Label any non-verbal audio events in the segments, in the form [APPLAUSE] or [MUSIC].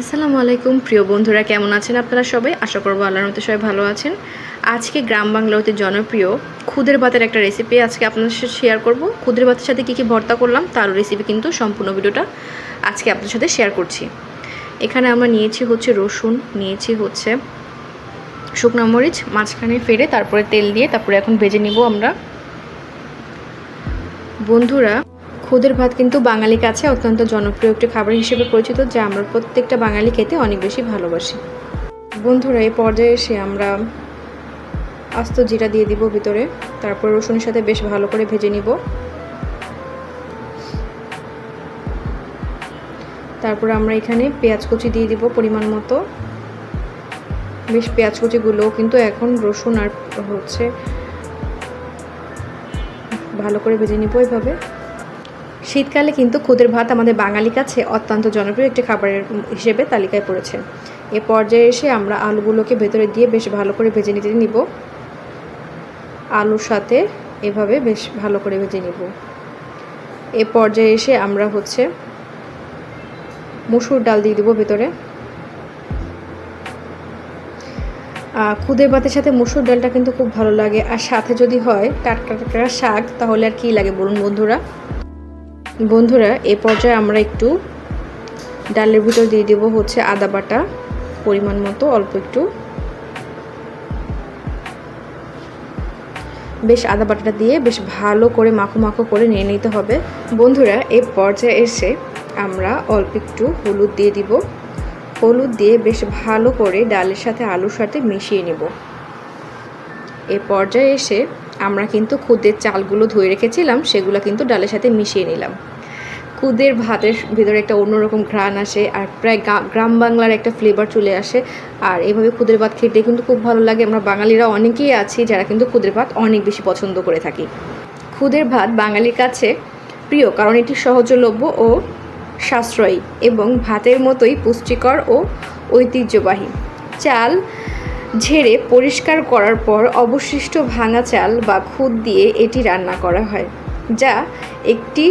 আসসালামু আলাইকুম, প্রিয় বন্ধুরা, কেমন আছেন আপনারা সবাই? আশা করব আল্লাহর মতো সবাই ভালো আছেন। আজকে গ্রাম বাংলা অতি জনপ্রিয় খুদের ভাতের একটা রেসিপি আজকে আপনাদের সাথে শেয়ার করব। খুদের ভাতের সাথে কী কী ভর্তা করলাম তার রেসিপি কিন্তু সম্পূর্ণ ভিডিওটা আজকে আপনাদের সাথে শেয়ার করছি। এখানে আমরা নিয়েছি হচ্ছে রসুন, নিয়েছি হচ্ছে শুকনো মরিচ, মাঝখানে ফেরে তারপরে তেল দিয়ে তারপরে এখন ভেজে নিব আমরা। বন্ধুরা খুদের ভাত কিন্তু বাঙালি কাছে অত্যন্ত জনপ্রিয় একটি খাবার হিসেবে পরিচিত, যা আমরা প্রত্যেকটা বাঙালি খেতে অনেক বেশি ভালোবাসি। বন্ধুরা এই পর্যায়ে এসে আমরা আস্ত জিরা দিয়ে দিব ভিতরে। তারপর রসুনের সাথে বেশ ভালো করে ভেজে নিব। তারপর আমরা এখানে পেঁয়াজ কুচি দিয়ে দিব পরিমাণ মতো। বেশ পেঁয়াজ কুচিগুলোও কিন্তু এখন রসুন আর হচ্ছে ভালো করে ভেজে নিব এইভাবে শীতকালে কিন্তু খুদের ভাত আমাদের বাঙালি কাছে অত্যন্ত জনপ্রিয় একটি খাবারের হিসেবে তালিকায় পড়েছে। এ পর্যায়ে এসে আমরা আলুগুলোকে ভেতরে দিয়ে বেশ ভালো করে ভেজে নিতে নিব। আলুর সাথে এভাবে বেশ ভালো করে ভেজে নিব। এ পর্যায়ে এসে আমরা হচ্ছে মুসুর ডাল দিয়ে দেবো ভেতরে। খুদের ভাতের সাথে মুসুর ডালটা কিন্তু খুব ভালো লাগে। আর সাথে যদি হয় টাটকা টাটকা শাক, তাহলে আর কী লাগে বলুন বন্ধুরা? বন্ধুরা, এ পর্যায়ে আমরা একটু ডালের ভিতর দিয়ে দেব হচ্ছে আদা বাটা, পরিমাণ মতো অল্প একটু। বেশ আদা বাটাটা দিয়ে বেশ ভালো করে মাখো মাখো করে নিয়ে নিতে হবে। বন্ধুরা, এ পর্যায়ে এসে আমরা অল্প একটু হলুদ দিয়ে দিব। হলুদ দিয়ে বেশ ভালো করে ডালের সাথে আলুর সাথে মিশিয়ে নেব। এ পর্যায়ে এসে আমরা কিন্তু খুদের চালগুলো ধুয়ে রেখেছিলাম, সেগুলো কিন্তু ডালের সাথে মিশিয়ে নিলাম। খুদের ভাতের ভিতরে একটা অন্যরকম ঘ্রাণ আসে, আর প্রায় গ্রাম বাংলার একটা ফ্লেভার চলে আসে। আর এভাবে খুদের ভাত খেতে কিন্তু খুব ভালো লাগে। আমরা বাঙালিরা অনেকেই আছি যারা কিন্তু খুদের ভাত অনেক বেশি পছন্দ করে থাকি। খুদের ভাত বাঙালির কাছে প্রিয়, কারণ এটি সহজলভ্য ও সাশ্রয়ী এবং ভাতের মতোই পুষ্টিকর ও ঐতিহ্যবাহী। চাল ঝেড়ে পরিষ্কার করার পর অবশিষ্ট ভাঙা চাল বা খুদ দিয়ে এটি রান্না করা হয়, যা একটি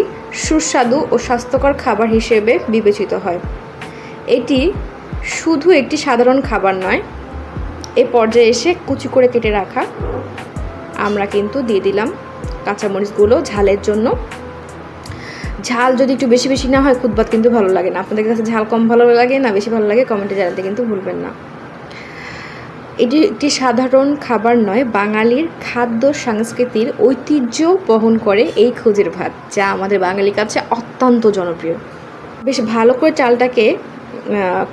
সুস্বাদু ও স্বাস্থ্যকর খাবার হিসেবে বিবেচিত হয়। এটি শুধু একটি সাধারণ খাবার নয়, এ পর্যায়ে এসে কুচি করে কেটে রাখা। আমরা কিন্তু দিয়ে দিলাম কাঁচামরিচগুলো ঝালের জন্য। ঝাল যদি একটু বেশি বেশি না হয় খুদবাত কিন্তু ভালো লাগে না। আপনাদের কাছে ঝাল কম ভালো লাগে না, বেশি ভালো লাগে, কমেন্টে জানাতে কিন্তু ভুলবেন না। এটি একটি সাধারণ খাবার নয়, বাঙালির খাদ্য সংস্কৃতির ঐতিহ্য বহন করে এই খুদের ভাত, যা আমাদের বাঙালির কাছে অত্যন্ত জনপ্রিয়। বেশ ভালো করে চালটাকে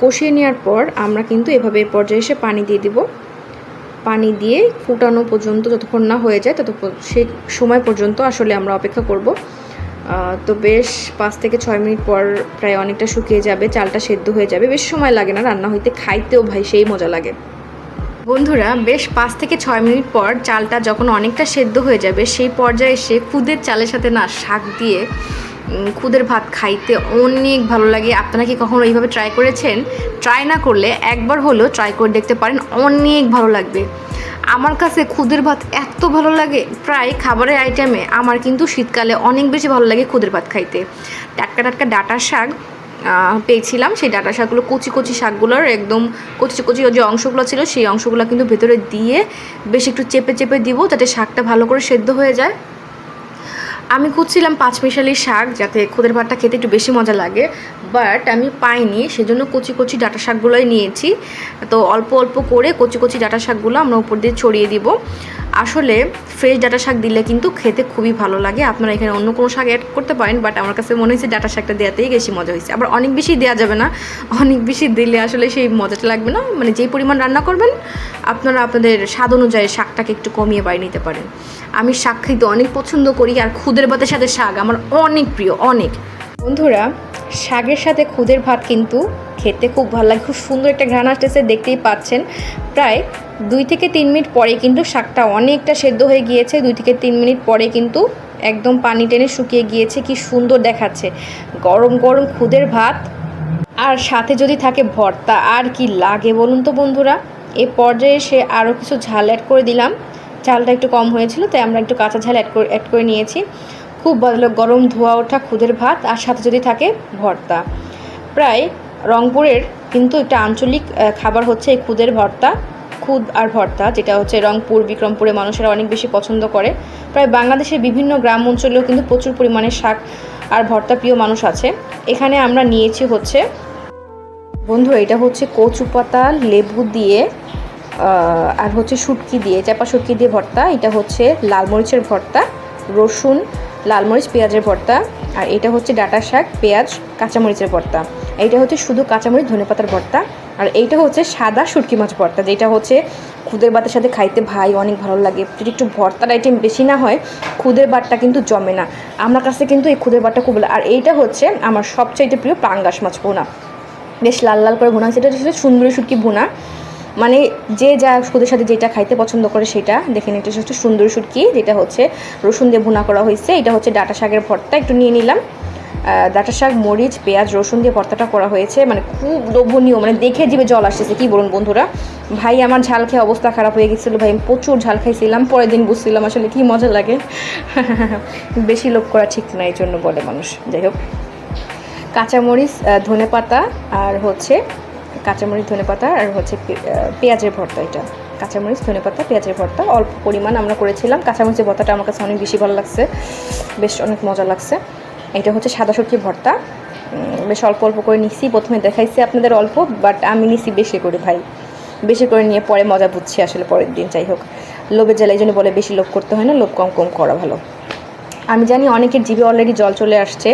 কষিয়ে নেওয়ার পর আমরা কিন্তু এভাবে পর্যায়ে এসে পানি দিয়ে দিব। পানি দিয়ে ফুটানো পর্যন্ত যতক্ষণ না হয়ে যায় ততক্ষণ, সেই সময় পর্যন্ত আসলে আমরা অপেক্ষা করব। তো বেশ পাঁচ থেকে ছয় মিনিট পর প্রায় অনেকটা শুকিয়ে যাবে, চালটা সেদ্ধ হয়ে যাবে। বেশ সময় লাগে না রান্না হইতে, খাইতেও ভাই সেই মজা লাগে। বন্ধুরা, বেশ পাঁচ থেকে ছয় মিনিট পর চালটা যখন অনেকটা সেদ্ধ হয়ে যাবে, সেই পর্যায়ে এসে খুদের চালের সাথে না শাক দিয়ে খুদের ভাত খাইতে অনেক ভালো লাগে। আপনারা কি কখনো এইভাবে ট্রাই করেছেন? ট্রাই না করলে একবার হলেও ট্রাই করে দেখতে পারেন, অনেক ভালো লাগবে। আমার কাছে খুদের ভাত এত ভালো লাগে, প্রায় খাবারের আইটেমে আমার কিন্তু শীতকালে অনেক বেশি ভালো লাগে খুদের ভাত খাইতে। টাটকা টাটকা ডাটার শাক পেয়েছিলাম। সেই ডাটা শাকগুলো, কচি কচি শাকগুলোর একদম কচি কচি যে অংশগুলো ছিল, সেই অংশগুলো কিন্তু ভেতরে দিয়ে বেশ একটু চেপে চেপে দিব যাতে শাকটা ভালো করে সেদ্ধ হয়ে যায়। আমি খুঁজছিলাম পাঁচমিশালি শাক যাতে খুদের ভাতটা খেতে একটু বেশি মজা লাগে। বাট আমি পাইনি, সেজন্য কচি কচি ডাটা শাকগুলোই নিয়েছি। তো অল্প অল্প করে কচি কচি ডাটা শাকগুলো আমরা উপর দিয়ে ছড়িয়ে দিব। আসলে ফ্রেশ ডাটা শাক দিলে কিন্তু খেতে খুবই ভালো লাগে। আপনারা এখানে অন্য কোনো শাক অ্যাড করতে পারেন বাট আমার কাছে মনে হয়েছে ডাটা শাকটা দেওয়াতেই বেশি মজা হয়েছে। আবার অনেক বেশি দেওয়া যাবে না, অনেক বেশি দিলে আসলে সেই মজাটা লাগবে না। মানে যেই পরিমাণ রান্না করবেন, আপনারা আপনাদের স্বাদ অনুযায়ী শাকটাকে একটু কমিয়ে বাড়িয়ে নিতে পারেন। আমি শাক খাইতে অনেক পছন্দ করি, আর খুদের ভাতের সাথে শাক আমার অনেক প্রিয়, অনেক। বন্ধুরা, শাকের সাথে খুদের ভাত কিন্তু খেতে খুব ভালো লাগে। খুব সুন্দর একটা ঘ্রাণ আসতেছে, দেখতেই পাচ্ছেন। প্রায় দুই থেকে তিন মিনিট পরে কিন্তু শাকটা অনেকটা সেদ্ধ হয়ে গিয়েছে। দুই থেকে তিন মিনিট পরে কিন্তু একদম পানি টেনে শুকিয়ে গিয়েছে। কি সুন্দর দেখাচ্ছে। গরম গরম খুদের ভাত। আর সাথে যদি থাকে ভর্তা, আর কি লাগে বলুন তো বন্ধুরা? এ পর্যায়ে সে আরও কিছু ঝাল অ্যাড করে দিলাম। ঝালটা একটু কম হয়েছিল, তাই আমরা একটু কাঁচা ঝাল অ্যাড করে অ্যাড করে নিয়েছি। খুব ভালো গরম ধোয়া, ওঠা, খুদের ভাত আর সাথে যদি থাকে ভর্তা। প্রায় রংপুরের কিন্তু একটা আঞ্চলিক খাবার হচ্ছে এই খুদের ভর্তা, খুদ আর ভর্তা, যেটা হচ্ছে রংপুর, বিক্রমপুরে মানুষেরা অনেক বেশি পছন্দ করে। প্রায় বাংলাদেশের বিভিন্ন গ্রাম অঞ্চলেও কিন্তু প্রচুর পরিমাণে শাক আর ভর্তা প্রিয় মানুষ আছে। এখানে আমরা নিয়েছি হচ্ছে, বন্ধু, এটা হচ্ছে কচু পাতা, লেবু দিয়ে আর হচ্ছে শুটকি দিয়ে, চাপা শুটকি দিয়ে ভর্তা। এটা হচ্ছে লাল মরিচের ভর্তা, রসুন লাল মরিচ পেঁয়াজের ভর্তা, আর এটা হচ্ছে ডাটা শাক, পেঁয়াজ, কাঁচামরিচের ভর্তা। এইটা হচ্ছে শুধু কাঁচামরিচ ধনেপাতার ভর্তা, আর এইটা হচ্ছে সাদা শুটকি মাছ ভর্তা, যেটা হচ্ছে খুদের ভাতের সাথে খাইতে ভাই অনেক ভালো লাগে। যদি একটু ভর্তার আইটেম বেশি না হয়, খুদের ভাতটা কিন্তু জমে না। আমার কাছে কিন্তু এই খুদের ভাতটা খুব। আর এইটা হচ্ছে আমার সবচাইতে প্রিয় পাঙ্গাস মাছ পোনা বেশ লাল লাল করে ভুনা সেটা হচ্ছে সুন্দরী শুটকি ভুনা। মানে যে যা সুদের সাথে যেটা খাইতে পছন্দ করে সেটা দেখে নিতে হচ্ছে সুন্দর সুটকি, যেটা হচ্ছে রসুন দিয়ে ভুনা করা হয়েছে এটা হচ্ছে ডাটা শাকের ভর্তা, একটু নিয়ে নিলাম। ডাঁটা শাক, মরিচ, পেঁয়াজ, রসুন দিয়ে ভর্তাটা করা হয়েছে মানে খুব লোভনীয় মানে দেখে জিভে জল আসতেছে, কি বলুন বন্ধুরা? ভাই, আমার ঝাল খেয়ে অবস্থা খারাপ হয়ে গেছিল, ভাই, আমি প্রচুর ঝাল খাইছিলাম, পরের দিন বুঝছিলাম আসলে কি মজা লাগে। [LAUGHS] বেশি লোভ করা ঠিক না, এই জন্য বলে মানুষ। যাই হোক, কাঁচামরিচ ধনে পাতা আর হচ্ছে কাঁচামরিচ ধনে পাতা আর হচ্ছে পেঁয়াজের ভর্তা এটা। কাঁচামরিচ ধনে পাতা পেঁয়াজের ভর্তা, অল্প পরিমাণ আমরা করেছিলাম। কাঁচামরিচের ভর্তাটা আমার কাছে অনেক বেশি ভালো লাগছে। বেশ অনেক মজা লাগছে। এটা হচ্ছে সাদা সবজি ভর্তা। বেশ অল্প অল্প করে নিচ্ছি প্রথমে দেখাইছি আপনাদের অল্প বাট আমি নিচ্ছি বেশি করে ভাই। বেশি করে নিয়ে পরে মজা বুঝছি আসলে পরের দিন, যাই হোক। লোভের জ্বালা এই জন্য বলে বেশি লোভ করতে হয় না, লোভ কম কম করা ভালো। আমি জানি অনেকের জিভে অলরেডি জল চলে আসছে।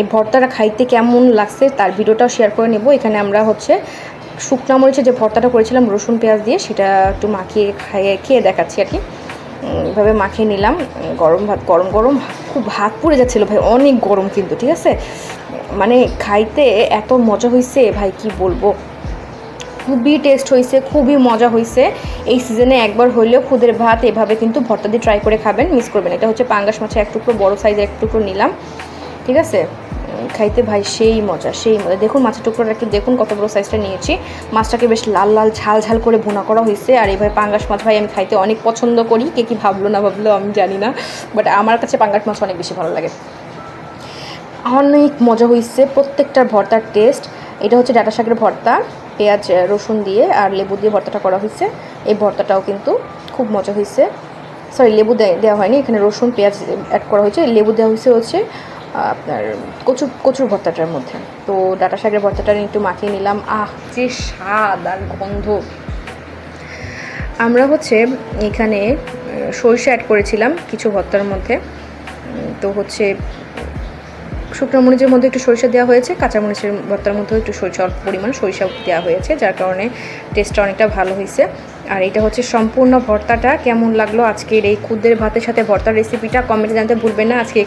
এই ভর্তাটা খাইতে কেমন লাগছে তার ভিডিওটাও শেয়ার করে নেব। এখানে আমরা হচ্ছে শুকনা মরিচের যে ভর্তাটা করেছিলাম, রসুন, পেঁয়াজ দিয়ে, সেটা একটু মাখিয়ে খাইয়ে খেয়ে দেখাচ্ছি আর কি। এভাবে মাখিয়ে নিলাম। গরম ভাত, গরম গরম, খুব ভাত পুড়ে যাচ্ছিল ভাই, অনেক গরম কিন্তু, ঠিক আছে? মানে খাইতে এত মজা হয়েছে ভাই, কি বলব? খুবই টেস্ট হয়েছে খুবই মজা হয়েছে এই সিজনে একবার হইলেও খুদের ভাত এভাবে কিন্তু ভর্তা দিয়ে ট্রাই করে খাবেন মিস করবেন। এটা হচ্ছে পাঙ্গাস মাছের এক টুকরো, বড় সাইজের এক টুকরো নিলাম। ঠিক আছে? খাইতে ভাই সেই মজা সেই মজা। দেখুন মাছের টুকরোটা কি দেখুন কত বড় সাইজটা নিয়েছি। মাছটাকে বেশ লাল লাল, ঝাল ঝাল করে ভুনা করা হয়েছে। আর এইভাবে পাঙ্গাস মাছ ভাই আমি খাইতে অনেক পছন্দ করি। কে কি ভাবলো না ভাবলো আমি জানি না। বাট আমার কাছে পাঙ্গাস মাছ অনেক বেশি ভালো লাগে। অনেক মজা হয়েছে। প্রত্যেকটা ভর্তার টেস্ট এটা হচ্ছে ডাটা শাকের ভর্তা, পেঁয়াজ রসুন দিয়ে আর লেবু দিয়ে ভর্তাটা করা হয়েছে। এই ভর্তাটাও কিন্তু খুব মজা হয়েছে। সরি লেবু দেওয়া হয়নি। এখানে রসুন, পেঁয়াজ অ্যাড করা হয়েছে। লেবু দেওয়া হয়েছে হচ্ছে আপনার কচুর কচুর ভর্তাটার মধ্যে। তো ডাটা শাকের ভর্তাটা একটু মাখিয়ে নিলাম। আহ, যে স্বাদ আর গন্ধ। আমরা হচ্ছে এখানে সরিষা অ্যাড করেছিলাম কিছু ভর্তার মধ্যে। তো হচ্ছে শুকনো মরিচের মধ্যে একটু সরিষা দেওয়া হয়েছে কাঁচামরিচের ভর্তার মধ্যেও একটু সরিষা, অল্প পরিমাণ সরিষা দেওয়া হয়েছে, যার কারণে টেস্টটা অনেকটা ভালো হয়েছে। আর এটা হচ্ছে সম্পূর্ণ ভর্তাটা। কেমন লাগল আজকের এই খুদের ভাতের সাথে ভর্তার রেসিপিটা কমেন্টে জানতে ভুলবেন না। আজকে